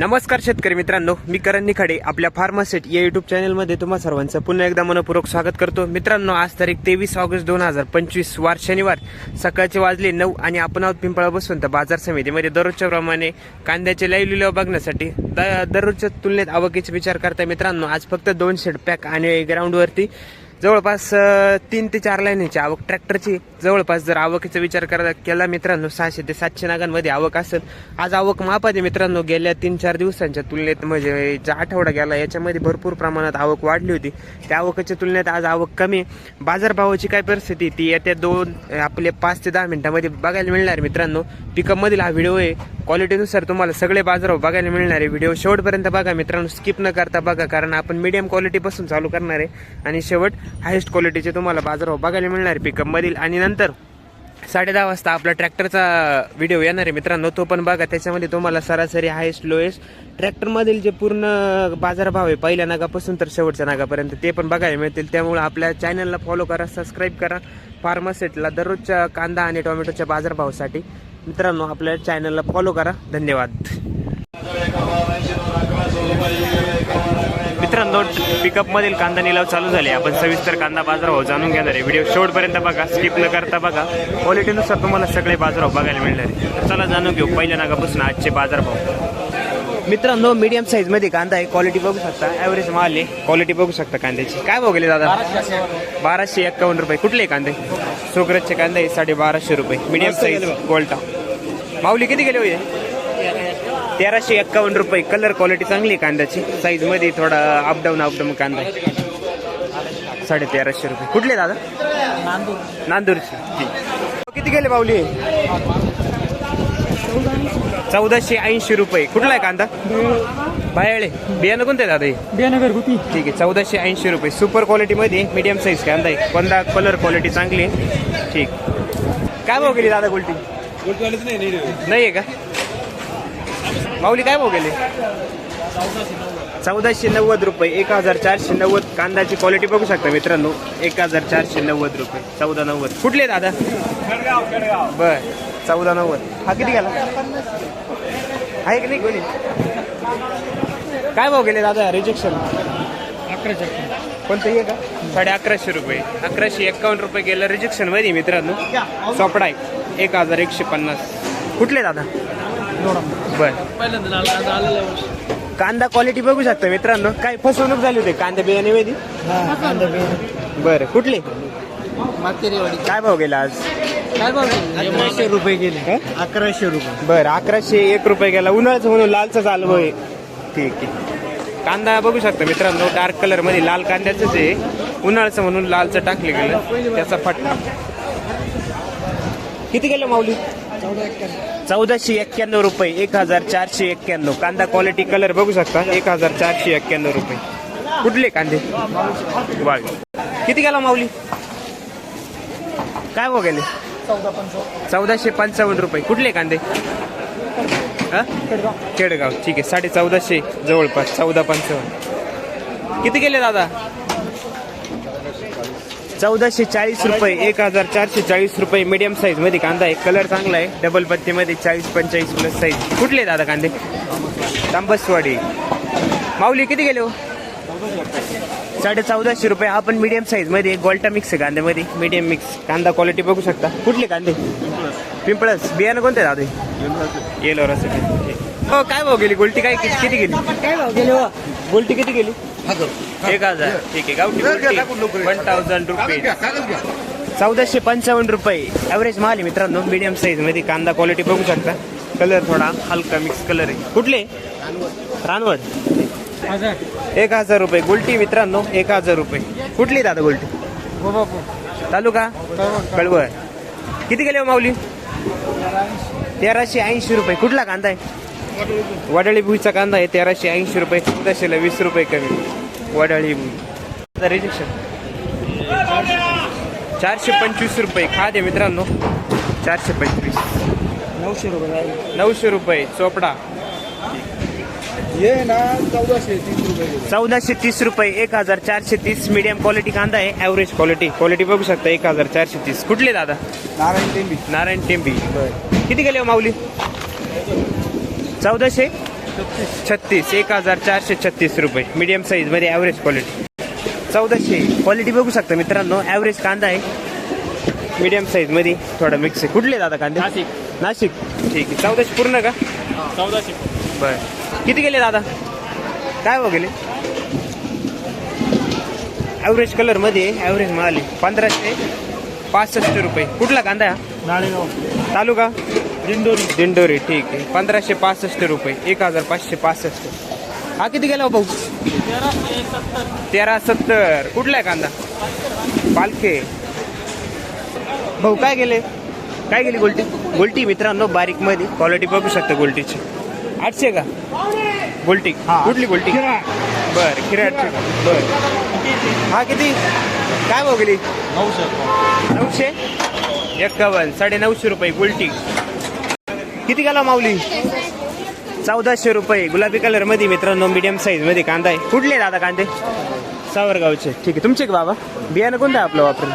नमस्कार शेतकरी मित्रांनो मी करण निखाडे आपल्या फार्मासेट या युट्यूब चॅनलमध्ये तुम्हा सर्वांचं पुन्हा एकदा मनपूर्वक स्वागत करतो. मित्रांनो आज तारीख तेवीस ऑगस्ट दोन हजार पंचवीस वार शनिवार. सकाळचे वाजले नऊ आणि आपण आहोत पिंपळा बसून तर बाजार समितीमध्ये. दररोजच्या प्रमाणे कांद्याचे लाईव्ह लिलाव बघण्यासाठी द- दररोजच्या तुलनेत आवकीचा विचार करता मित्रांनो. आज फक्त दोन शेड पॅक आणि ग्राउंडवरती जवळपास तीन ते चार लाईनीची आवक ट्रॅक्टरची. जवळपास जर आवकीचा विचार करा केला मित्रांनो सहाशे ते सातशे नागांमध्ये आवक असेल. आज आवक मापात मित्रांनो गेल्या तीन चार दिवसांच्या तुलनेत म्हणजे ज्या आठवडा गेला याच्यामध्ये भरपूर प्रमाणात आवक वाढली होती. त्या आवकाच्या तुलनेत आज आवक कमी बाजारभावाची काय परिस्थिती ती येत्या दोन आपले पाच ते दहा मिनिटांमध्ये बघायला मिळणार मित्रांनो. पिकअपमधील हा व्हिडिओ आहे. क्वालिटीनुसार तुम्हाला सगळे बाजारभाव बघायला मिळणार आहे. व्हिडिओ शेवटपर्यंत बघा मित्रांनो. स्किप न करता बघा कारण आपण मीडियम क्वालिटीपासून चालू करणार आहे. आणि शेवट हायेस्ट क्वालिटीचे तुम्हाला बाजारभाव बघायला मिळणार आहे पिकअपमधील आणि नंतर साडे दहा वाजता आपला ट्रॅक्टरचा व्हिडिओ येणार आहे मित्रांनो तो पण बघा. त्याच्यामध्ये तुम्हाला सरासरी हायेस्ट लोएस्ट ट्रॅक्टरमधील जे पूर्ण बाजारभाव आहे पहिल्या नागापासून तर शेवटच्या नागापर्यंत ते पण बघायला मिळतील. त्यामुळे आपल्या चॅनलला फॉलो करा सबस्क्राईब करा. फार्मासेटला दररोजच्या कांदा आणि टोमॅटोच्या बाजारभावासाठी मित्रांनो आपल्या चॅनलला फॉलो करा. धन्यवाद. मित्रांनो पिकअप मधील कांदा निलाव चालू झाले. आपण सविस्तर कांदा बाजारभाव जाणून घेणार आहे. व्हिडिओ शेवटपर्यंत बघा स्किप न करता बघा. क्वालिटीनुसार तुम्हाला सगळे बाजारभाव बघायला मिळणार आहे. तर चला जाणून घेऊ पहिल्या नागापासून आजचे बाजारभाव. मित्रांनो मीडियम साईजमध्ये कांदा आहे. क्वालिटी बघू शकता. ॲव्हरेज माल आहे. क्वालिटी बघू शकता कांद्याची. काय भाव गेले दादा? बाराशे एक्कावन्न रुपये. कुठले कांदे? सुग्रजचे कांदे साडे बाराशे रुपये मीडियम साईज गोल्टा माऊली किती गेले होते तेराशे एक्कावन्न रुपये. कलर क्वालिटी चांगली आहे कांद्याची. साईजमध्ये थोडा अपडाऊन अपडाऊन कांदा आहे. साडे तेराशे रुपये. कुठले दादा? नांदूरचे. ठीक किती गेले माऊली? चौदाशे ऐंशी रुपये. कुठला आहे कांदा? बायाळे. बियाणं कोणतं आहे दादा हे? बियानगर गुपी ठीक आहे. चौदाशे ऐंशी रुपये. सुपर क्वालिटीमध्ये मीडियम साईज कांदा आहे. कोणता कलर क्वालिटी चांगली आहे? ठीक. काय भाव गेली दादा गोल्टी? नाही आहे का? माऊली काय भाव गेले? चौदाशे नव्वद रुपये एक हजार चारशे नव्वद. कांद्याची क्वालिटी बघू शकता मित्रांनो. एक हजार चारशे नव्वद रुपये चौदा नव्वद. कुठले दादा? बर चौदा नव्वद. हा किती गेला? आहे की नाही कोणी? काय भाव गेले दादा रिजेक्शन अकराशे. कोणतं आहे का? साडे अकराशे रुपये. अकराशे एक्कावन्न रुपये गेलं रिजेक्शनमध्ये मित्रांनो. आहे. एक हजार एकशे पन्नास. कुठले दादा? बर. पहिल्यांदा कांदा क्वालिटी बघू शकता मित्रांनो. काय फसवणूक झाली होती? कांद्या बियाणे मध्ये बरं कुठले? काय भाव गेला आज? काय अकराशे रुपये गेले? अकराशे रुपये. बरं अकराशे एक रुपये गेला. उन्हाळ्याचं म्हणून लालचा चालू आहे. ठीक आहे. कांदा बघू शकता मित्रांनो. डार्क कलरमध्ये लाल कांद्याचं आहे. उन्हाळ्याचं म्हणून लालचं टाकले गेलं. त्याचा फटका. किती गेलं माऊली? चौदाशे एक्क्याण्णव रुपये एक हजार चारशे एक्क्याण्णव. कांदा क्वालिटी कलर बघू शकता. एक हजार चारशे एक्क्याण्णव रुपये. कुठले कांदे? वाळ किती गेला माऊली? काय हो गेले? चौदाशे पंचावन्न रुपये. कुठले कांदे? हा? खेडगाव. ठीक आहे. साडे चौदाशे जवळपास. चौदा पंचावन्न. किती गेले दादा? चौदाशे चाळीस रुपये एक हजार चारशे चाळीस रुपये मीडियम साईजमध्ये कांदा आहे. कलर चांगला आहे. डबल पत्तीमध्ये चाळीस पंचेचाळीस प्लस साईज कुठले दादा कांदे? तांबसवाडी. माऊली किती गेले हो? साडे चौदाशे रुपये आपण मीडियम साईजमध्ये गोल्टा मिक्स आहे कांद्यामध्ये. मीडियम मिक्स कांदा क्वालिटी बघू शकता. कुठले कांदे? पिंपळस बियाणं कोणते दादा? येलो रस हो काय भाव गेली? गोल्टी काय किती किती गेली? काय भाव गेले हो? गोल्टी किती गेली? एक हजार. ठीक आहे गावठी वन थाउजंड रुपये चौदाशे पंचावन्न रुपये. ॲव्हरेज माल आहे मित्रांनो मीडियम साईजमध्ये. कांदा क्वालिटी बघू शकता. कलर थोडा हलका मिक्स कलर आहे. कुठले? रानवड. एक हजार रुपये. गुलटी मित्रांनो एक हजार रुपये. कुठली दादा गुलटी? बापू तालुका? कळवळ. किती गेले हो माऊली? तेराशे ऐंशी रुपये. कुठला कांदा आहे? वडाळी भुईचा कांदा आहे तेराशे ऐंशी रुपये चौदाशेला वीस रुपये कमी. वडाळी भुई रिजेक्शन चारशे पंचवीस रुपये. खाद आहे मित्रांनो. चारशे पंचवीस. नऊशे रुपये. नऊशे रुपये. चोपडा. ये ना चौदाशे तीस रुपये. चौदाशे तीस रुपये. एक हजार चारशे तीस. मीडियम क्वालिटी कांदा आहे. ॲव्हरेज क्वालिटी क्वालिटी बघू शकता. एक हजार चारशे तीस. कुठले दादा? नारायण टेंबी. नारायण टेंबी. किती गेले हो माऊली? चौदाशे? छत्तीस. एक हजार चारशे छत्तीस रुपये. मीडियम साईजमध्ये ॲव्हरेज क्वालिटी चौदाशे. क्वालिटी बघू शकता मित्रांनो. ॲव्हरेज कांदा आहे. मीडियम साईजमध्ये थोडा मिक्स आहे. कुठले दादा कांदे? नाशिक. नाशिक. ठीक आहे. चौदाशे पूर्ण का? चौदाशे. बर. किती गेले दादा? काय हो गेले? ॲव्हरेज कलरमध्ये ॲव्हरेज माल आहे. पंधराशे पासष्ट रुपये. कुठला कांदा? नाळेगाव. तालुका? दिंडोरी. दिंडोरी ठीक आहे. पंधराशे पासष्ट रुपये एक हजार पाचशे पासष्ट. हा किती गेला हो भाऊ? तेरा सत्तर. कुठला आहे कांदा? पालखे. भाऊ काय गेले? काय गेली गोल्टी? गोल्टी मित्रांनो बारीकमध्ये क्वालिटी बघू शकता गोल्टीची. आठशे का? गोल्टी. हा. कुठली गोल्टी? बर खिरे आठशे. का बर. हा किती? काय भाऊ गेली? नऊशे. नऊशे? एक्कावन्न साडे नऊशे रुपये गुलटी. किती गेला माऊली? चौदाशे रुपये. गुलाबी कलरमध्ये मित्रांनो मीडियम साईजमध्ये कांदा आहे. कुठले दादा कांदे? सावरगावचे. ठीक आहे. तुमचे का बाबा? बियाणं कोणतं आहे आपलं वापरून?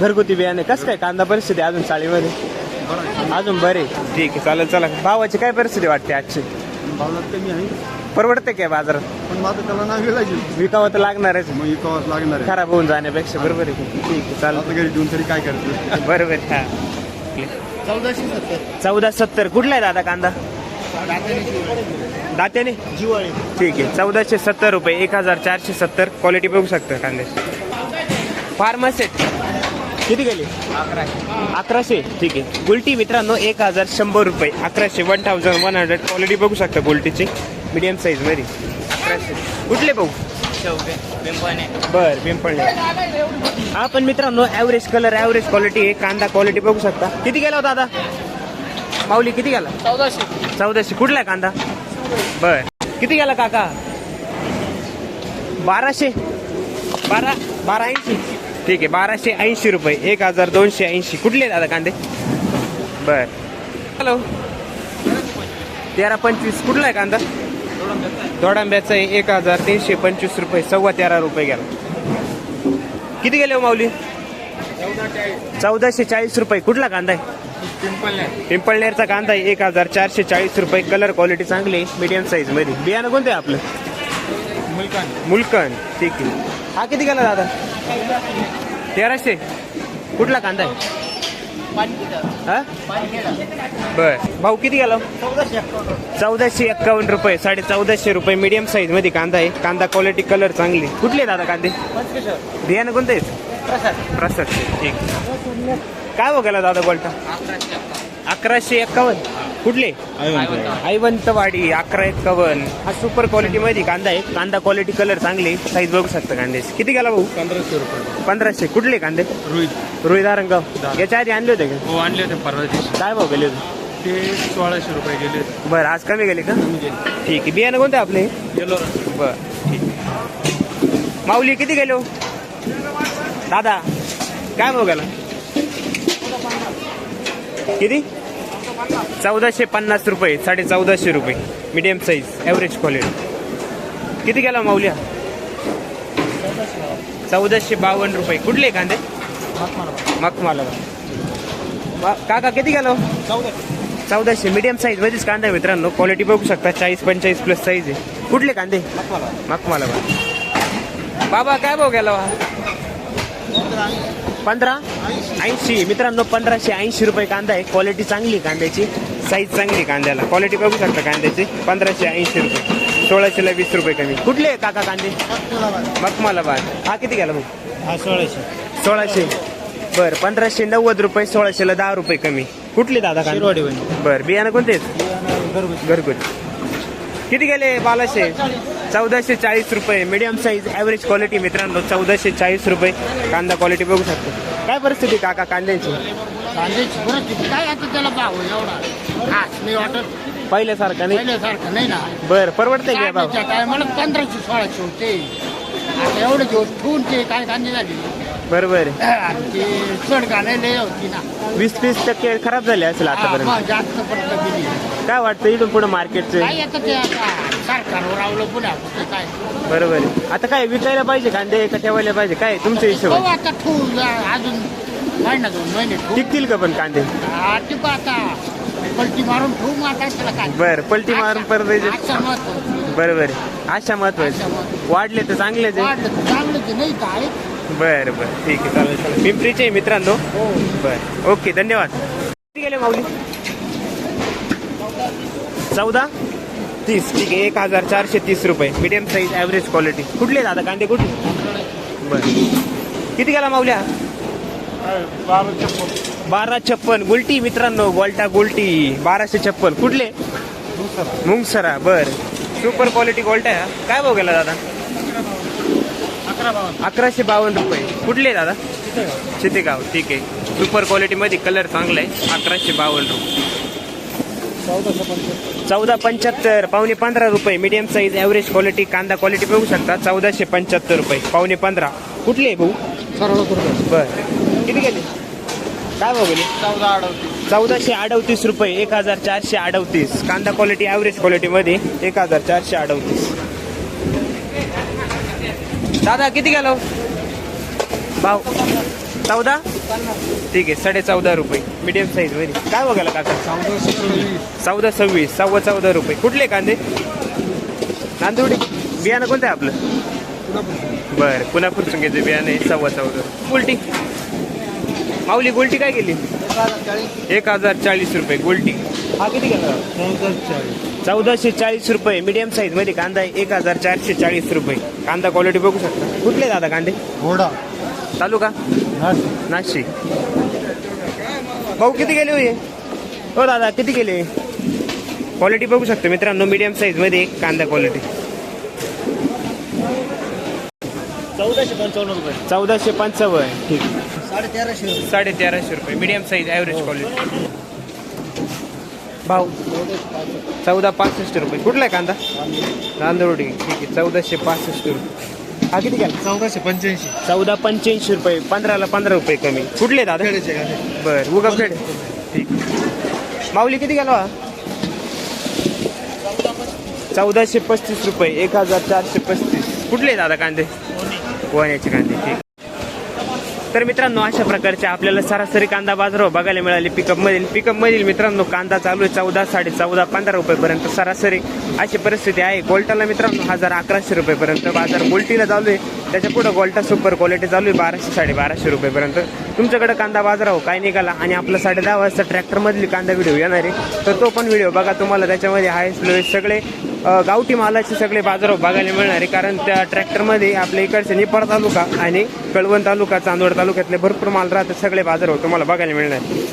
घरगुती बियाणे. कसं काय? कांदा परिस्थिती अजून चाळीमध्ये अजून बरे. ठीक आहे. चालेल चला. भावाची काय परिस्थिती वाटते आजची? परवडते काय बाजारात? पण माझं त्याला नाव लागेल. विकावं तर लागणारच लागणार खराब होऊन जाण्यापेक्षा बरोबर आहे? ठीक आहे चालेल. काय करायचं बरोबर हा. चौदाशे सत्तर. चौदा सत्तर. कुठला आहे दादा कांदा? दात्याने जिवाळे. ठीक आहे. चौदाशे सत्तर रुपये. एक हजार चारशे सत्तर. क्वालिटी बघू शकता कांद्याची फार्मासेट किती गेले? अकराशे. ठीक आहे. गुलटी मित्रांनो एक हजार शंभर रुपये. अकराशे. One thousand one hundred quality बघू शकता गुलटीची. मीडियम साईजमध्ये. अकराशे. कुठले भाऊ? बर पिंपळणे. हा पण मित्रांनो ॲव्हरेज कलर ॲव्हरेज क्वालिटी आहे. कांदा क्वालिटी बघू शकता. किती गेला होता दादा? माऊली किती गेला? चौदाशे. चौदाशे. कुठला आहे कांदा? बर. किती गेला काका? बाराशे. बारा बारा ऐंशी ठीक आहे बाराशे ऐंशी रुपये. एक हजार दोनशे ऐंशी. कुठले दादा कांदे? बर. हॅलो. तेरा पंचवीस. कुठला आहे कांदा? दोडांब्याचा आहे. एक हजार तीनशे पंचवीस रुपये. सव्वा तेरा रुपये गेला. किती गेले हो माऊली? चौदाशे चाळीस रुपये. कुठला कांदा आहे? पिंपळनेरचा कांदा आहे. एक हजार चारशे चाळीस रुपये. कलर क्वालिटी चांगली आहे. मीडियम साईजमध्ये. बियाणं कोणतं आहे आपलं? मुलकन. ठीक आहे. हा किती गेला दादा? तेराशे. कुठला कांदा आहे? बर. भाऊ किती गेला? चौदाशे एक्कावन्न रुपये साडे चौदाशे रुपये मीडियम साईजमध्ये कांदा आहे. कांदा क्वालिटी कलर चांगली. कुठले दादा कांदे? बियाणं कोणतं आहे प्रसाद. ठीक. काय गेला दादा बोलता? अकराशे एक्कावन्न. कुठले? आईवंतवाडी अकरा एक्कावन्न. हा सुपर क्वालिटी मध्ये कांदा आहे. कांदा क्वालिटी कलर चांगले साईज बघू शकता कांद्याची किती गेला भाऊ? पंधराशे रुपये. पंधराशे. कुठले कांदे? रोहित रोहिदारंगाव याच्या आधी आणले होते का? हो आणले होते परवा दिवशी. काय भाऊ गेले होते? ते सोळाशे रुपये गेले होते. बरं आज कमी गेले का? ठीक आहे. बियाणं कोणते आपले? गेलो बर ठीक माऊली किती गेलो दादा काय भाऊ गेला? किती? चौदाशे पन्नास रुपये साडे चौदाशे रुपये. मिडियम साईज ॲव्हरेज क्वालिटी किती गेला माऊल्या चौदाशे बावन्न रुपये. कुठले कांदे? मखमाला. काका किती गेलो हो? चौदाशे. मीडियम साईज मध्येच कांदा आहे मित्रांनो. क्वालिटी बघू शकता. चाळीस पंचेचाळीस प्लस साईज आहे. कुठले कांदे? मखमाला. बाबा काय भाऊ गेला हो? पंधरा? ऐंशी. मित्रांनो पंधराशे ऐंशी रुपये कांदा आहे. क्वालिटी चांगली आहे कांद्याची. साईज चांगली आहे कांद्याला. क्वालिटी बघू शकता कांद्याची. पंधराशे ऐंशी रुपये. सोळाशेला वीस रुपये कमी. कुठले आहे काका कांदे? मखमालाबाद. हा किती गेला भाऊ हा सोळाशे. सोळाशे. बर पंधराशे नव्वद रुपये सोळाशेला दहा रुपये कमी. कुठले दादा कांदे? शिरवाडी बर बियाणं कोणते आहेत? घरगुती. किती गेले बालाशे? चौदाशे चाळीस रुपये. मीडियम साईज ॲव्हरेज क्वालिटी मित्रांनो चौदाशे चाळीस रुपये. कांदा क्वालिटी बघू शकतो. काय परिस्थिती काका कांद्याची? कांद्याची परिस्थिती काय आता त्याला भाव एवढा? खास नाही वाटत. पहिल्यासारखं नाही? पहिल्यासारखं नाही ना? बर परवडतंय का भाऊ कांद्याच्या टायमाला पंधराशे सोळाशे होते. आता एवढे दिवस ठेवून ते काय कांदे झाले? बरोबर आहे. आणि ते चढ घालायला होती ना. वीस तीस टक्के खराब झाले असेल हा, आतापर्यंत. मग जास्त पडत गेली काय वाटतं इथून पुढे मार्केटचे? काय आता ते आता? सरकारवर अवलंबून आहे कुठे काय? बरोबर आहे. आता काय विकायला पाहिजे कांदे का ठेवायला पाहिजे? काय तुमच्या हो हिशोब आता ठेवून जा, अजून महिना दोन महिने ठेवून. टिकतील का पण कांदे? हा, आता. पलटी मारून ठेवू मग आता त्याला काय? बर पलटी मारून परत द्यायचे. आजच्या महत्त्व बरं बरं अशा महत्त्वाचे. महत्त्वाचे. वाढले तर चांगलेच आहे. वाढलं तर चांगलं ते नाही तर आहे बरं बरं. ठीक आहे चालेल चालेल. पिंपरीचे आहे मित्रांनो. हो. बरं. ओके धन्यवाद. किती गेले माऊली? चौदा? तीस ठीक आहे. एक हजार चारशे तीस रुपये. मीडियम साईज ॲव्हरेज क्वालिटी कुठले दादा कांदे कुठले? बरं. किती गेला माऊल्या? बारा छप्पन. गुलटी मित्रांनो. गोल्टा गुलटी. बाराशे छप्पन. कुठले? मुंगसरा. बर. सुपर क्वालिटी गोल्टा. काय भाव गेला दादा? अकराशे बावन्न रुपये. कुठले दादा? चितेगाव. ठीक आहे. सुपर क्वालिटी मध्ये कलर चांगला आहे. अकराशे बावन्न रुपये. चौदा पंच्याहत्तर पावणे पंधरा रुपये. मीडियम साईज ॲव्हरेज क्वालिटी कांदा क्वालिटी बघू शकता. चौदाशे पंच्याहत्तर रुपये पावणे पंधरा. कुठले आहे भाऊ? सरळ किती गेले? काय भाऊ गेले? चौदा अडतीस चौदाशे अडवतीस रुपये एक हजार चारशे अडवतीस कांदा क्वालिटी ॲव्हरेज क्वालिटीमध्ये एक हजार चारशे अडवतीस दादा किती गेलो? भाव? चौदा? ठीक आहे साडे चौदा रुपये. मीडियम साईजमध्ये काय बघायला काका? चौदा सव्वीस. सव्वा चौदा रुपये. कुठले कांदे? नांदुडी बियाणं कोणतं आहे आपलं? बरं पुन्हा पुरसून घ्यायचं? बियाणं आहे सव्वा चौदा. गुलटी. माऊली गुलटी काय केली? एक हजार चाळीस रुपये गोल्टी. हा किती गेला चौदाशे चाळीस. रुपये मीडियम साईजमध्ये कांदा आहे. एक हजार चारशे चाळीस रुपये. कांदा क्वालिटी बघू शकता. कुठले दादा कांदे? घोडा. तालुका? नाशिक. भाऊ किती गेले होय हो दादा किती गेले? क्वालिटी बघू शकतो मित्रांनो मीडियम साईजमध्ये कांदा क्वालिटी चौदाशे पंचावन्न रुपये. चौदाशे पंचावन्न. ठीक. साडे तेराशे साडे तेराशे रुपये. मीडियम साईज ॲव्हरेज क्वालिटी भाऊ चौदा पासष्ट रुपये. कुठला आहे कांदा? तांदूळी ठीक आहे चौदाशे पासष्ट रुपये. हा किती घ्याल चौदाशे पंच्याऐंशी. चौदा पंच्याऐंशी रुपये. पंधराला पंधरा रुपये कमी. कुठले दादा? बर उगा फेड ठीक माऊली किती गेलो चौदाशे पस्तीस रुपये. एक हजार चारशे पस्तीस. कुठले दादा कांदे? पोहण्याचे कांदे. ठीक तर मित्रांनो अशा प्रकारचे आपल्याला सरासरी कांदा बाजार बघायला मिळाले. पिकअप मधील पिकअप मधील मित्रांनो कांदा चालू आहे चौदा साडे चौदा पंधरा रुपयेपर्यंत सरासरी अशी परिस्थिती आहे. गोल्टाला मित्रांनो हजार अकराशे रुपयेपर्यंत बाजार. गोल्टीला चालू आहे त्याच्या पुढं गोल्टा सुपर क्वालिटी चालू आहे बाराशे साडे बाराशे रुपयेपर्यंत. तुमच्याकडे कांदा बाजार हो काय निघाला? आणि आपला साडे दहा वाजता ट्रॅक्टरमधली कांदा व्हिडिओ येणार आहे. तर तो पण व्हिडिओ बघा तुम्हाला त्याच्यामध्ये हायस्ट लोएस्ट सगळे गावठी मालाचे सगळे बाजार हो, बघायला मिळणार आहे. कारण त्या ट्रॅक्टरमध्ये आपल्या इकडचे निपाड तालुका आणि कळवण तालुका चांदवड तालुक्यातले भरपूर माल राहतात सगळे बाजार हो, तुम्हाला बघायला मिळणार आहे.